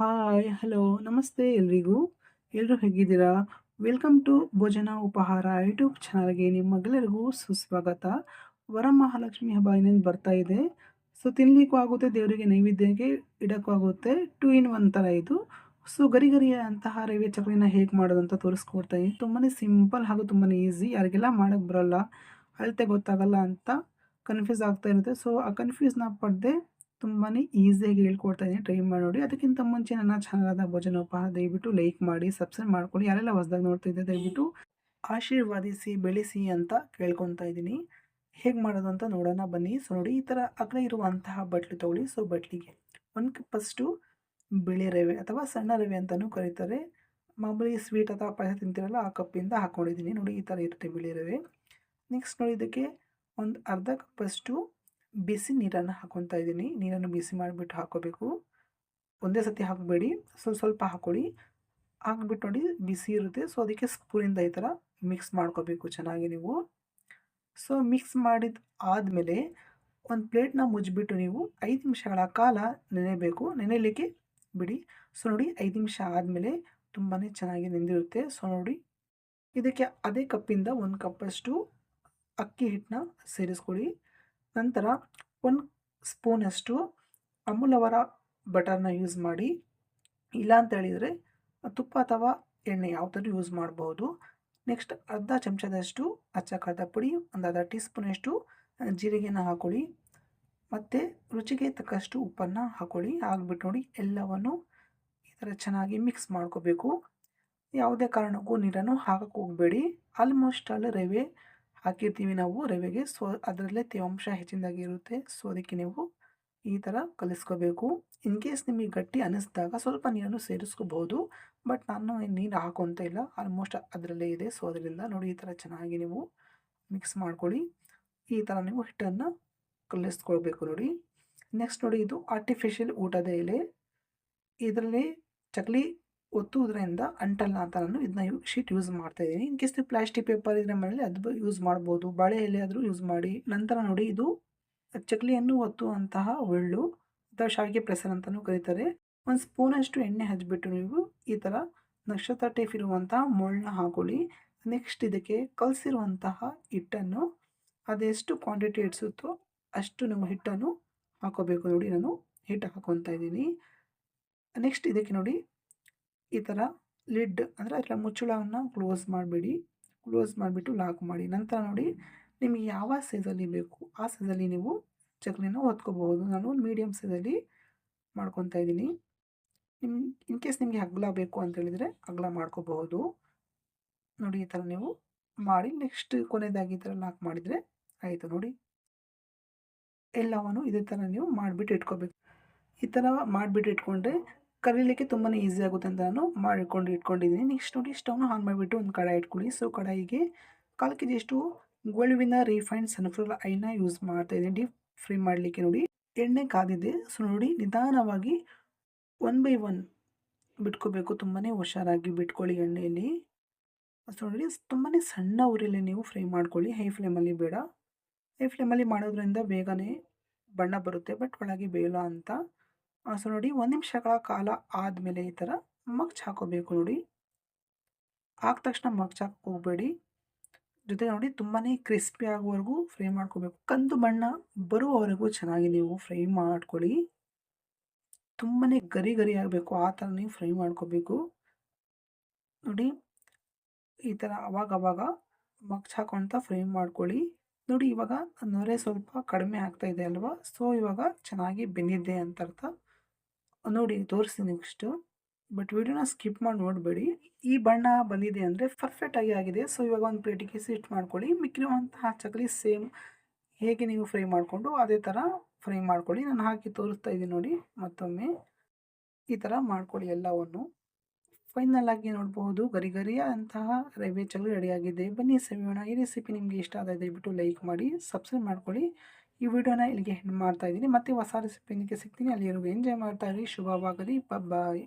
Hi hello ನಮಸ್ತೆ ಎಲ್ರಿಗೂ. ಎಲ್ಲರೂ ಹೇಗಿದ್ದೀರಾ? ವೆಲ್ಕಮ್ ಟು ಭೋಜನ ಉಪಹಾರ ಯೂಟ್ಯೂಬ್ ಚಾನಲ್ಗೆ ನಿಮ್ಮೆಲ್ಲರಿಗೂ ಸುಸ್ವಾಗತ. ವರಮಹಾಲಕ್ಷ್ಮಿ ಹಬ್ಬ ಇನ್ನೇನು ಬರ್ತಾ ಇದೆ. ಸೊ ತಿನ್ನಲಿಕ್ಕೂ ಆಗುತ್ತೆ, ದೇವರಿಗೆ ನೈವೇದ್ಯಕ್ಕೆ ಇಡೋಕ್ಕೂ ಆಗುತ್ತೆ. ಟು ಇನ್ ಒನ್ ಥರ ಇದು. ಸೊ ಗರಿ ಗರಿಯ ಅಂತಹ ರವೆ ಚಕ್ಲಿನ ಹೇಗೆ ಮಾಡೋದು ಅಂತ ತೋರಿಸ್ಕೊಡ್ತಾ ಇದ್ದೀನಿ ತುಂಬಾ ಸಿಂಪಲ್ ಹಾಗೂ ತುಂಬಾ ಈಸಿ. ಯಾರಿಗೆಲ್ಲ ಮಾಡೋಕ್ಕೆ ಬರೋಲ್ಲ. ಅಳತೆ ಗೊತ್ತಾಗಲ್ಲ ಅಂತ ಕನ್ಫ್ಯೂಸ್ ಆಗ್ತಾ ಇರುತ್ತೆ. ಸೊ ಆ ಕನ್ಫ್ಯೂಸ್ನ ಪಡೆದೇ ತುಂಬಾ ಈಸಿಯಾಗಿ ಹೇಳ್ಕೊಡ್ತಾ ಇದ್ದೀನಿ ಟ್ರೈ ಮಾಡಿ ನೋಡಿ. ಅದಕ್ಕಿಂತ ಮುಂಚೆ ನನ್ನ ಚಾನಲಾದ ಭೋಜನೋಪಹಾರ ದಯವಿಟ್ಟು ಲೈಕ್ ಮಾಡಿ ಸಬ್ಸ್ಕ್ರೈಬ್ ಮಾಡ್ಕೊಳ್ಳಿ. ಯಾರೆಲ್ಲ ಹೊಸದಾಗಿ ನೋಡ್ತಾ ಇದ್ದೆ ದಯವಿಟ್ಟು ಆಶೀರ್ವಾದಿಸಿ, ಬೆಳೆಸಿ ಅಂತ ಕೇಳ್ಕೊತಾ ಇದ್ದೀನಿ ಹೇಗೆ ಮಾಡೋದು ಅಂತ ನೋಡೋಣ ಬನ್ನಿ. ಸೊ ನೋಡಿ, ಈ ಥರ ಅಗ್ಲ ಇರುವಂತಹ ಬಟ್ಲು ತೊಗೊಳ್ಳಿ. ಸೊ ಬಟ್ಲಿಗೆ ಒಂದು ಕಪ್ಪಷ್ಟು ಬಿಳಿ ರವೆ ಅಥವಾ ಸಣ್ಣ ರವೆ ಅಂತಲೂ ಕರೀತಾರೆ. ಮಾಮೂಲಿ ಸ್ವೀಟ್ ಅಥವಾ ಪಾಯಸ ತಿಂತೀರಲ್ಲ, ಆ ಕಪ್ಪಿಂದ ಹಾಕ್ಕೊಂಡಿದ್ದೀನಿ ನೋಡಿ, ಈ ಥರ ಇರುತ್ತೆ ಬಿಳಿ ರವೆ. ನೆಕ್ಸ್ಟ್ ನೋಡಿ, ಇದಕ್ಕೆ ಒಂದು ಅರ್ಧ ಕಪ್ಪಷ್ಟು ಬಿಸಿ ನೀರನ್ನು ಹಾಕೊತಾ ಇದ್ದೀನಿ. ನೀರನ್ನು ಬಿಸಿ ಮಾಡಿಬಿಟ್ಟು ಹಾಕೋಬೇಕು. ಒಂದೇ ಸತಿ ಹಾಕಬೇಡಿ. ಸ್ವಲ್ಪ ಸ್ವಲ್ಪ ಹಾಕ್ಕೊಳ್ಳಿ ಹಾಕ್ಬಿಟ್ಟು ನೋಡಿ ಬಿಸಿ ಇರುತ್ತೆ. ಸೊ ಅದಕ್ಕೆ ಸ್ಪೂನಿಂದ ಈ ಥರ ಮಿಕ್ಸ್ ಮಾಡ್ಕೋಬೇಕು ಚೆನ್ನಾಗಿ ನೀವು. ಸೊ ಮಿಕ್ಸ್ ಮಾಡಿದ ಆದಮೇಲೆ ಒಂದು ಪ್ಲೇಟ್ನ ಮುಚ್ಚಿಬಿಟ್ಟು ನೀವು ಐದು ನಿಮಿಷಗಳ ಕಾಲ ನೆನೆಯಬೇಕು ನೆನೆಯಲಿಕ್ಕೆ ಬಿಡಿ. ಸೊ ನೋಡಿ ಐದು ನಿಮಿಷ ಆದಮೇಲೆ ತುಂಬಾ ಚೆನ್ನಾಗಿ ನೆಂದಿರುತ್ತೆ. ಸೊ ನೋಡಿ ಇದಕ್ಕೆ ಅದೇ ಕಪ್ಪಿಂದ ಒಂದು ಕಪ್ಪಷ್ಟು ಅಕ್ಕಿ ಹಿಟ್ಟನ್ನ ಸೇರಿಸ್ಕೊಳ್ಳಿ. ನಂತರ ಒಂದು ಸ್ಪೂನಷ್ಟು ಅಮೂಲವರ ಬಟರ್ನ ಯೂಸ್ ಮಾಡಿ. ಇಲ್ಲ ಅಂತ ಹೇಳಿದರೆ ತುಪ್ಪ ಅಥವಾ ಎಣ್ಣೆ ಯಾವುದನ್ನು ಯೂಸ್ ಮಾಡ್ಬೋದು. ನೆಕ್ಸ್ಟ್ ಅರ್ಧ ಚಮಚದಷ್ಟು ಅಚ್ಚ ಪುಡಿ, ಒಂದು ಅರ್ಧ ಟೀ ಸ್ಪೂನಷ್ಟು ಜೀರಿಗೆನ ಹಾಕೊಳ್ಳಿ. ಮತ್ತು ರುಚಿಗೆ ತಕ್ಕಷ್ಟು ಉಪ್ಪನ್ನು ಹಾಕೊಳ್ಳಿ. ಹಾಕ್ಬಿಟ್ಟು ನೋಡಿ ಎಲ್ಲವನ್ನು ಈ ಥರ ಚೆನ್ನಾಗಿ ಮಿಕ್ಸ್ ಮಾಡ್ಕೋಬೇಕು. ಯಾವುದೇ ಕಾರಣಕ್ಕೂ ನೀರನ್ನು ಹಾಕಕ್ಕೆ ಹೋಗಬೇಡಿ. ಆಲ್ಮೋಸ್ಟ್ ಆಲ್ ರವೆ ಹಾಕಿರ್ತೀವಿ ನಾವು ರವೆಗೆ. ಸೊ, ಅದರಲ್ಲೇ ತೇವಾಂಶ ಹೆಚ್ಚಿನದಾಗಿ ಇರುತ್ತೆ. ಸೊ, ಅದಕ್ಕೆ ನೀವು ಈ ಥರ ಕಲಿಸ್ಕೋಬೇಕು. ಇನ್ ಕೇಸ್ ನಿಮಗೆ ಗಟ್ಟಿ ಅನ್ನಿಸಿದಾಗ ಸ್ವಲ್ಪ ನೀರನ್ನು ಸೇರಿಸ್ಕೋಬಹುದು ಬಟ್ ನಾನು ನೀರು ಹಾಕೋಂತ ಇಲ್ಲ. ಆಲ್ಮೋಸ್ಟ್ ಅದರಲ್ಲೇ ಇದೆ. ಸೊ, ಅದರಿಂದ ನೋಡಿ ಈ ಥರ ಚೆನ್ನಾಗಿ ನೀವು ಮಿಕ್ಸ್ ಮಾಡ್ಕೊಳ್ಳಿ. ಈ ಥರ ನೀವು ಹಿಟ್ಟನ್ನು ಕಲಿಸ್ಕೊಳ್ಬೇಕು ನೋಡಿ. ನೆಕ್ಸ್ಟ್ ನೋಡಿ ಇದು ಆರ್ಟಿಫಿಷಿಯಲ್ ಊಟದ ಎಲೆ. ಇದರಲ್ಲಿ ಚಕ್ಲಿ ಒತ್ತುವುದರಿಂದ ಅಂಟಲ್ಲ ಅಂತ ನಾನು ಇದನ್ನ ಶೀಟ್ ಯೂಸ್ ಮಾಡ್ತಾ ಇದ್ದೀನಿ. ಇನ್ ಕೇಸ್ ನೀವು ಪ್ಲಾಸ್ಟಿಕ್ ಪೇಪರ್ ಇದ್ರೆ ಮನೇಲಿ ಅದು ಯೂಸ್ ಮಾಡ್ಬೋದು. ಬಾಳೆ ಎಲೆಯಾದರೂ ಯೂಸ್ ಮಾಡಿ. ನಂತರ ನೋಡಿ ಇದು ಚಕ್ಲಿಯನ್ನು ಒತ್ತುವಂತಹ ಒಳ್ಳು ಅಥವಾ ಶಾವಿಗೆ ಪ್ರೆಸರ್ ಅಂತಲೂ ಕರೀತಾರೆ. ಒಂದು ಸ್ಪೂನಷ್ಟು ಎಣ್ಣೆ ಹಚ್ಚಿಬಿಟ್ಟು ನೀವು ಈ ಥರ ನಕ್ಷತ್ರ ಟೇಪ್ ಇರುವಂತಹ ಮೊಳ್ಳನ್ನ ಹಾಕೊಳ್ಳಿ. ನೆಕ್ಸ್ಟ್ ಇದಕ್ಕೆ ಕಲಸಿರುವಂತಹ ಹಿಟ್ಟನ್ನು ಅದೆಷ್ಟು ಕ್ವಾಂಟಿಟಿ ಇಡಿಸುತ್ತೋ ಅಷ್ಟು ನೀವು ಹಿಟ್ಟನ್ನು ಹಾಕೋಬೇಕು. ನೋಡಿ ನಾನು ಹಿಟ್ಟು ಹಾಕೊತಾ ಇದ್ದೀನಿ. ನೆಕ್ಸ್ಟ್ ಇದಕ್ಕೆ ನೋಡಿ ಈ ಥರ ಲಿಡ್ ಅಂದರೆ ಅದರ ಮುಚ್ಚಳವನ್ನು ಕ್ಲೋಸ್ ಮಾಡಿಬಿಡಿ. ಕ್ಲೋಸ್ ಮಾಡಿಬಿಟ್ಟು ಲಾಕ್ ಮಾಡಿ. ನಂತರ ನೋಡಿ ನಿಮಗೆ ಯಾವ ಸೈಜಲ್ಲಿ ಬೇಕು ಆ ಸೈಜಲ್ಲಿ ನೀವು ಚಕ್ಲಿನ ಹೊತ್ಕೋಬಹುದು. ನಾನು ಒಂದು ಮೀಡಿಯಮ್ ಸೈಜಲ್ಲಿ ಮಾಡ್ಕೊತಾ ಇದ್ದೀನಿ. ನಿಮ್ಮ ಇನ್ ಕೇಸ್ ನಿಮಗೆ ಅಗ್ಲ ಬೇಕು ಅಂತ ಹೇಳಿದರೆ ಅಗ್ಲ ಮಾಡ್ಕೋಬಹುದು. ನೋಡಿ ಈ ಥರ ನೀವು ಮಾಡಿ ನೆಕ್ಸ್ಟ್ ಕೊನೆಯದಾಗಿ ಈ ಥರ ಲಾಕ್ ಮಾಡಿದರೆ ಆಯಿತು ನೋಡಿ. ಎಲ್ಲವನ್ನು ಇದೇ ಥರ ನೀವು ಮಾಡಿಬಿಟ್ಟು ಇಟ್ಕೋಬೇಕು. ಈ ಥರ ಮಾಡಿಬಿಟ್ಟು ಇಟ್ಕೊಂಡ್ರೆ ಕರೀಲಿಕ್ಕೆ ತುಂಬಾ ಈಸಿ ಆಗುತ್ತೆ ಅಂತ ನಾನು ಮಾಡಿಕೊಂಡು ಇಟ್ಕೊಂಡಿದ್ದೀನಿ. ನೆಕ್ಸ್ಟ್ ನೋಡಿ ಸ್ಟವ್ನ ಆನ್ ಮಾಡಿಬಿಟ್ಟು ಒಂದು ಕಡಾಯಿ ಇಟ್ಕೊಳ್ಳಿ. ಸೊ ಕಡಾಯಿಗೆ ಕಾಲು ಕೆ ಜಿಯಷ್ಟು ಗೋಲ್ವಿನ ರಿಫೈನ್ಡ್ ಸನ್ಫ್ಲವರ್ ಐನ ಯೂಸ್ ಮಾಡ್ತಾ ಇದ್ದೀನಿ. ಡೀಪ್ ಫ್ರೈ ಮಾಡಲಿಕ್ಕೆ ನೋಡಿ. ಎಣ್ಣೆ ಕಾದಿದೆ. ಸೊ ನೋಡಿ ನಿಧಾನವಾಗಿ ಒನ್ ಬೈ ಒನ್ ಬಿಟ್ಕೋಬೇಕು. ತುಂಬಾ ಹುಷಾರಾಗಿ ಬಿಟ್ಕೊಳ್ಳಿ ಎಣ್ಣೆಯಲ್ಲಿ. ಸೊ ನೋಡಿ ತುಂಬಾ ಸಣ್ಣ ಉರಿಯಲ್ಲಿ ನೀವು ಫ್ರೈ ಮಾಡ್ಕೊಳ್ಳಿ. ಹೈ ಫ್ಲೇಮಲ್ಲಿ ಬೇಡ. ಹೈ ಫ್ಲೇಮಲ್ಲಿ ಮಾಡೋದ್ರಿಂದ ಬೇಗನೆ ಬಣ್ಣ ಬರುತ್ತೆ. ಬಟ್ ಒಳಗೆ ಬೇಯಲ್ಲ ಅಂತ. ಸೊ ನೋಡಿ ಒಂದು ನಿಮಿಷಗಳ ಕಾಲ ಆದಮೇಲೆ ಈ ಥರ ಮಗ್ಚ್ ಹಾಕೋಬೇಕು ನೋಡಿ. ಆದ ತಕ್ಷಣ ಮಗ್ಚ್ ಹಾಕೋಗ್ಬೇಡಿ ಹೋಗಬೇಡಿ. ಜೊತೆ ನೋಡಿ ತುಂಬಾ ಕ್ರಿಸ್ಪಿ ಆಗುವವರೆಗೂ ಫ್ರೈ ಮಾಡ್ಕೋಬೇಕು. ಕಂದು ಬಣ್ಣ ಬರುವವರೆಗೂ ಚೆನ್ನಾಗಿ ನೀವು ಫ್ರೈ ಮಾಡ್ಕೊಳ್ಳಿ. ತುಂಬಾ ಗರಿ ಗರಿ ಆಗಬೇಕು. ಆ ಥರ ನೀವು ಫ್ರೈ ಮಾಡ್ಕೋಬೇಕು. ನೋಡಿ ಈ ಥರ ಅವಾಗ ಅವಾಗ ಮಗ್ಚ್ ಹಾಕೊಂತ ಫ್ರೈ ಮಾಡ್ಕೊಳ್ಳಿ. ನೋಡಿ ಇವಾಗ ನೊರೆ ಸ್ವಲ್ಪ ಕಡಿಮೆ ಆಗ್ತಾ ಇದೆ ಅಲ್ವಾ? ಸೊ ಇವಾಗ ಚೆನ್ನಾಗಿ ಬೆಂದಿದೆ ಅಂತ ಅರ್ಥ. ನೋಡಿ ತೋರಿಸ್ತೀನಿ ನೆಕ್ಸ್ಟು. ಬಟ್ ವಿಡಿಯೋನ ಸ್ಕಿಪ್ ಮಾಡಿ ನೋಡಬೇಡಿ. ಈ ಬಣ್ಣ ಬಂದಿದೆ ಅಂದರೆ ಪರ್ಫೆಕ್ಟಾಗಿ ಆಗಿದೆ. ಸೊ ಇವಾಗ ಒಂದು ಪ್ಲೇಟಿಗೆ ಸಿಟ್ ಮಾಡ್ಕೊಳ್ಳಿ. ಮಿಕ್ಕಿರುವಂತಹ ಚಕ್ಲಿ ಸೇಮ್ ಹೇಗೆ ನೀವು ಫ್ರೈ ಮಾಡಿಕೊಂಡು ಅದೇ ಥರ ಫ್ರೈ ಮಾಡ್ಕೊಳ್ಳಿ. ನಾನು ಹಾಕಿ ತೋರಿಸ್ತಾ ಇದ್ದೀನಿ ನೋಡಿ ಮತ್ತೊಮ್ಮೆ. ಈ ಥರ ಮಾಡ್ಕೊಳ್ಳಿ ಎಲ್ಲವನ್ನು. ಫೈನಲ್ ಆಗಿ ನೋಡಬಹುದು. ಗರಿ ಗರಿಯಾದಂತಹ ರವೆ ಚಕ್ಲಿ ರೆಡಿಯಾಗಿದೆ ಬನ್ನಿ ಸವಿಯೋಣ. ಈ ರೆಸಿಪಿ ನಿಮಗೆ ಇಷ್ಟ ಆದರೆ ದಯವಿಟ್ಟು ಲೈಕ್ ಮಾಡಿ ಸಬ್ಸ್ಕ್ರೈಬ್ ಮಾಡ್ಕೊಳ್ಳಿ. ಈ ವಿಡಿಯೋನ ಇಲ್ಲಿಗೆ ಮಾಡ್ತಾ ಇದ್ದೀನಿ. ಮತ್ತೆ ಹೊಸ ರೆಸಿಪಿನಿಗೆ ಸಿಗ್ತೀನಿ. ಅಲ್ಲಿವರೆಗೂ ಎಂಜಾಯ್ ಮಾಡ್ತಾ ಇರಿ. ಶುಭವಾಗಲಿ. ಬಾಯ್